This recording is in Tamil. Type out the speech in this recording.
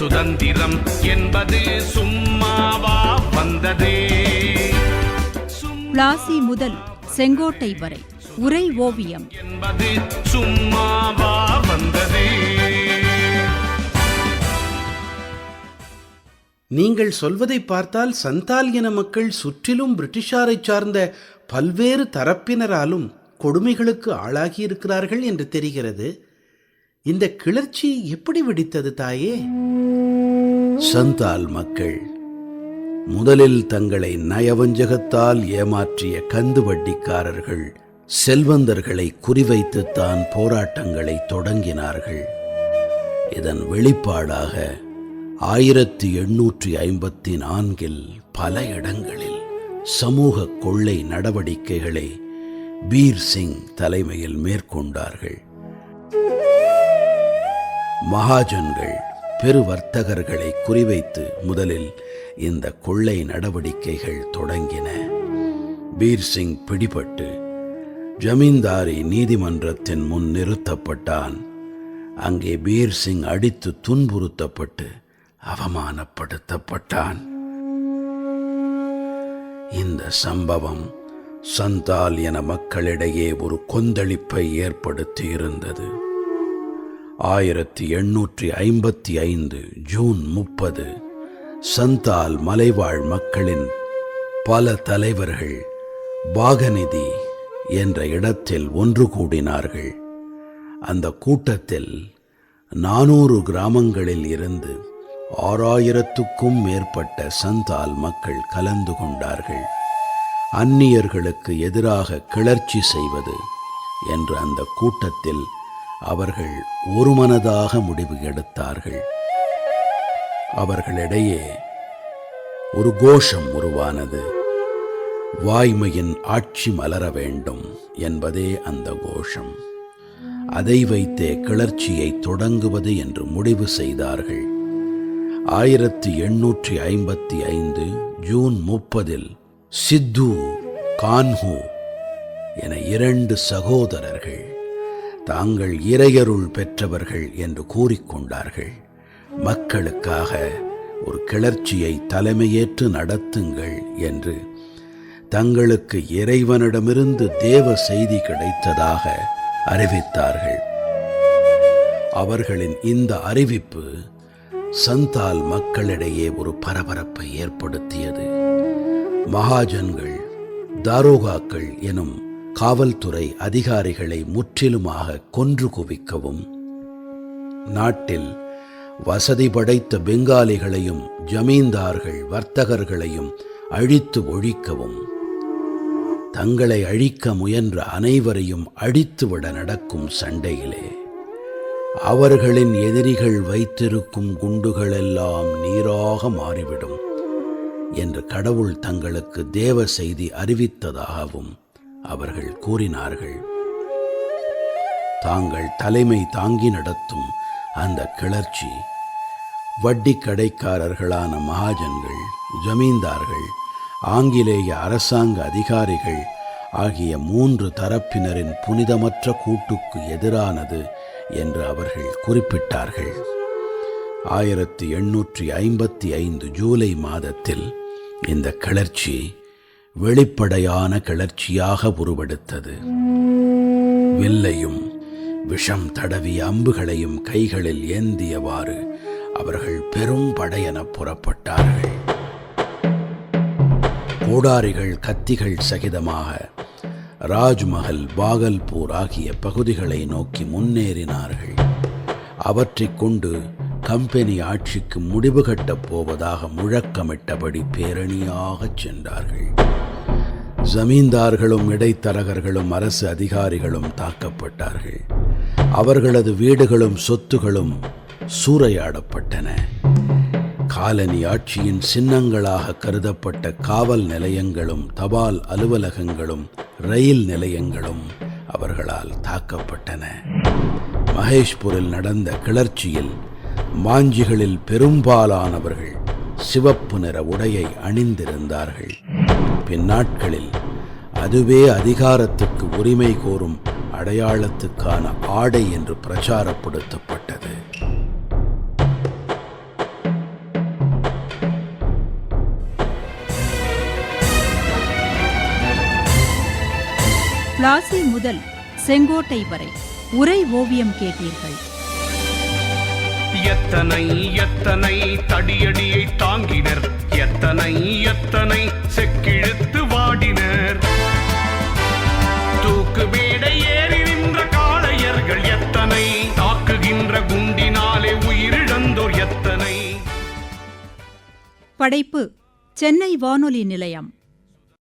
சுதந்திரம் என்பது சும்மாவா வந்ததே? பிளாசி முதல் செங்கோட்டை வரை உரை ஓவியம். என்பது சும்மாவா வந்ததே? நீங்கள் சொல்வதை பார்த்தால் சந்தால் இன மக்கள் சுற்றிலும் பிரிட்டிஷாரை சார்ந்த பல்வேறு தரப்பினராலும் கொடுமைகளுக்கு ஆளாகி இருக்கிறார்கள் என்று தெரிகிறது. இந்த கிளர்ச்சி எப்படி வெடித்தது தாயே? சந்தால் மக்கள் முதலில் தங்களை நயவஞ்சகத்தால் ஏமாற்றிய கந்து வட்டிக்காரர்கள் செல்வந்தர்களை குறிவைத்துத்தான் போராட்டங்களை தொடங்கினார்கள். இதன் வெளிப்பாடாக ஆயிரத்தி எண்ணூற்றி ஐம்பத்தி நான்கில் பல இடங்களில் சமூக கொள்ளை நடவடிக்கைகளை பீர் சிங் தலைமையில் மேற்கொண்டார்கள். மகாஜன்கள் பெரு வர்த்தகர்களை குறிவைத்து முதலில் இந்த கொள்ளை நடவடிக்கைகள் தொடங்கின. பீர் சிங் பிடிபட்டு ஜமீன்தாரி நீதிமன்றத்தின் முன் நிறுத்தப்பட்டான். அங்கே பீர் சிங் அடித்து துன்புறுத்தப்பட்டு அவமானப்படுத்தப்பட்டான். இந்த சம்பவம் சந்தால் என மக்களிடையே ஒரு கொந்தளிப்பை ஏற்படுத்தி இருந்தது ஆயிரத்தி எண்ணூற்றி ஐம்பத்தி ஐந்து ஜூன் முப்பது. சந்தால் மலைவாழ் மக்களின் பல தலைவர்கள் பாகநிதி என்ற இடத்தில் ஒன்று கூடினார்கள். அந்த கூட்டத்தில் நானூறு கிராமங்களில் இருந்து ஆறாயிரத்துக்கும் மேற்பட்ட சந்தால் மக்கள் கலந்து கொண்டார்கள். அந்நியர்களுக்கு எதிராக கிளர்ச்சி செய்வது என்று அந்த கூட்டத்தில் அவர்கள் ஒருமனதாக முடிவு எடுத்தார்கள். அவர்களிடையே ஒரு கோஷம் உருவானது. வாய்மையின் ஆட்சி மலர வேண்டும் என்பதே அந்த கோஷம். அதை வைத்தே கிளர்ச்சியை தொடங்குவது என்று முடிவு செய்தார்கள். ஆயிரத்தி எண்ணூற்றி ஐம்பத்தி ஐந்து ஜூன் முப்பதில் சித்து கான்ஹூ என இரண்டு சகோதரர்கள் தாங்கள் இறையருள் பெற்றவர்கள் என்று கூறிக்கொண்டார்கள். மக்களுக்காக ஒரு கிளர்ச்சியை தலைமையேற்று நடத்துங்கள் என்று தங்களுக்கு இறைவனிடமிருந்து தேவ செய்தி கிடைத்ததாக அறிவித்தார்கள். அவர்களின் இந்த அறிவிப்பு சந்தால் மக்களிடையே ஒரு பரபரப்பை ஏற்படுத்தியது. மகாஜன்கள் தாரோகாக்கள் எனும் காவல்துறை அதிகாரிகளை முற்றிலுமாக கொன்று குவிக்கவும் நாட்டில் வசதி படைத்த பெங்காலிகளையும் ஜமீன்தார்கள் வர்த்தகர்களையும் அழித்து ஒழிக்கவும் தங்களை அழிக்க முயன்ற அனைவரையும் அடித்துவிட நடக்கும் சண்டையிலே. அவர்களின் எதிரிகள் வைத்திருக்கும் குண்டுகளெல்லாம் நீராக மாறிவிடும் என்று கடவுள் தங்களுக்கு தேவ செய்தி அறிவித்ததாகவும் அவர்கள் கூறினார்கள் தாங்கள் தலைமை தாங்கி நடத்தும் அந்த கிளர்ச்சி வட்டி கடைக்காரர்களான மகாஜன்கள் ஜமீன்தார்கள் ஆங்கிலேய அரசாங்க அதிகாரிகள் ஆகிய மூன்று தரப்பினரின் புனிதமற்ற கூட்டுக்கு எதிரானது என்று அவர்கள் குறிப்பிட்டார்கள். ஆயிரத்தி எண்ணூற்றி ஐம்பத்தி ஐந்து ஜூலை மாதத்தில் இந்த கிளர்ச்சி வெளிப்படையான கிளர்ச்சியாக உருவெடுத்தது. வில்லையும் விஷம் தடவிய அம்புகளையும் கைகளில் ஏந்தியவாறு அவர்கள் பெரும் படையென புறப்பட்டார்கள். கோடாரிகள் கத்திகள் சகிதமாக ராஜ்மஹல் பாகல்பூர் ஆகிய பகுதிகளை நோக்கி முன்னேறினார்கள். அவற்றைக் கொண்டு கம்பெனி ஆட்சிக்கு முடிவு கட்டப் போவதாக முழக்கமிட்டபடி பேரணியாகச் சென்றார்கள். ஜமீன்தார்களும் இடைத்தரகர்களும் அரசு அதிகாரிகளும் தாக்கப்பட்டார்கள். அவர்களது வீடுகளும் சொத்துகளும் சூறையாடப்பட்டன. காலனி ஆட்சியின் சின்னங்களாக கருதப்பட்ட காவல் நிலையங்களும் தபால் அலுவலகங்களும் ரயில் நிலையங்களும் அவர்களால் தாக்கப்பட்டன. மகேஷ்பூரில் நடந்த கிளர்ச்சியில் மாஞ்சிகளில் பெரும்பாலானவர்கள் சிவப்பு நிற உடையை அணிந்திருந்தார்கள். பின்னாட்களில் அதுவே அதிகாரத்துக்கு உரிமை கோரும் அடையாளத்துக்கான ஆடை என்று பிரச்சாரப்படுத்தப்பட்டது. பிளாசி முதல் செங்கோட்டை வரை உரை ஓவியம் கேட்டீர்கள். எத்தனை எத்தனை தடியடியை தாங்கினர்? எத்தனை எத்தனை செக்கிழுத்து வாடினர்? தூக்கு மேடை ஏறி நின்ற காளையர்கள் எத்தனை? தாக்குகின்ற குண்டினாலே உயிரிழந்தோர் எத்தனை? படைப்பு சென்னை வானொலி நிலையம்.